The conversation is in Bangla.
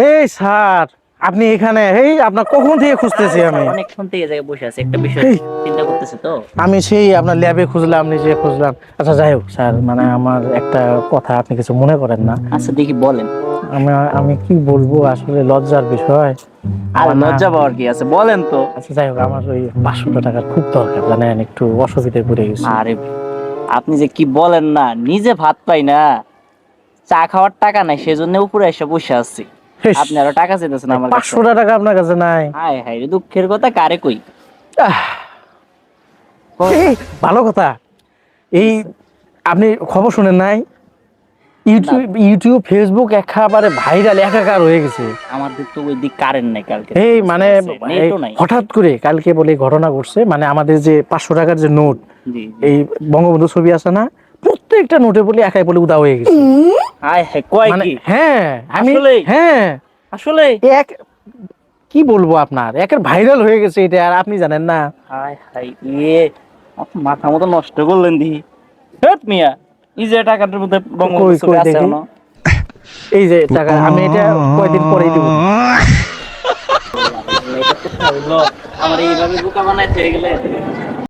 এই স্যার আপনি এখানে এই আপনার কখন থেকে খুঁজতেছি আমি? অনেকক্ষণ থেকে জায়গায় বসে আছে একটা বিষয় চিন্তা করতেছে তো। আমি সেই আপনার ল্যাবে খুঁজলাম নিজে খুঁজলাম। আচ্ছা যাই হোক স্যার মানে আমার একটা কথা আপনি কিছু মনে করেন না। আচ্ছা দেখি বলেন। আমি আমি কি বলব আসলে লজ্জার বিষয়। আর লজ্জা পাওয়ার কি আছে? বলেন তো। আচ্ছা যাই হোক আমার ওই পাঁচশো টাকার খুব দরকার জানেন একটু অসুবিধায় পড়ে গেছি। আরে আপনি যে কি বলেন না নিজে ভাত পাই না। চা খাওয়ার টাকা নাই সেজন্য উপরে এসে বসে আছি। টাকা চাইতেছেন আমার পাঁচশো টাকা আপনার কাছে নাই। হায় হায় রে, দুঃখের কথা কারে কই? ভালো কথা। এই আপনি খবর শুনেন নাই? ইউটিউব ইউটিউব ফেসবুক একেবারে ভাইরাল একাকার হয়ে গেছে। আমাদের তো ওই দিক কারেন্ট নাই কালকে। এই মানে হঠাৎ করে কালকে বলে ঘটনা ঘটছে মানে আমাদের যে পাঁচশো টাকার যে নোট এই বঙ্গবন্ধু ছবি আছে না প্রত্যেকটা নোটে বলে একাই বলে উদা হয়ে গেছে। হায় হায় কয় মানে কি? হ্যাঁ আমি হ্যাঁ। আসলে এক কি বলব আপনার? একের ভাইরাল হয়ে গেছে এটা আর আপনি জানেন না। হায় হায় ইয়ে মাথা মতো নষ্ট করলেন দি। হেট মিয়া এই যে টাকাটার মধ্যে বঙ্গবন্ধু আছে। এই যে টাকা আমি এটা কয়দিন পরেই দিব? আমার এইভাবে বোকা গেলে।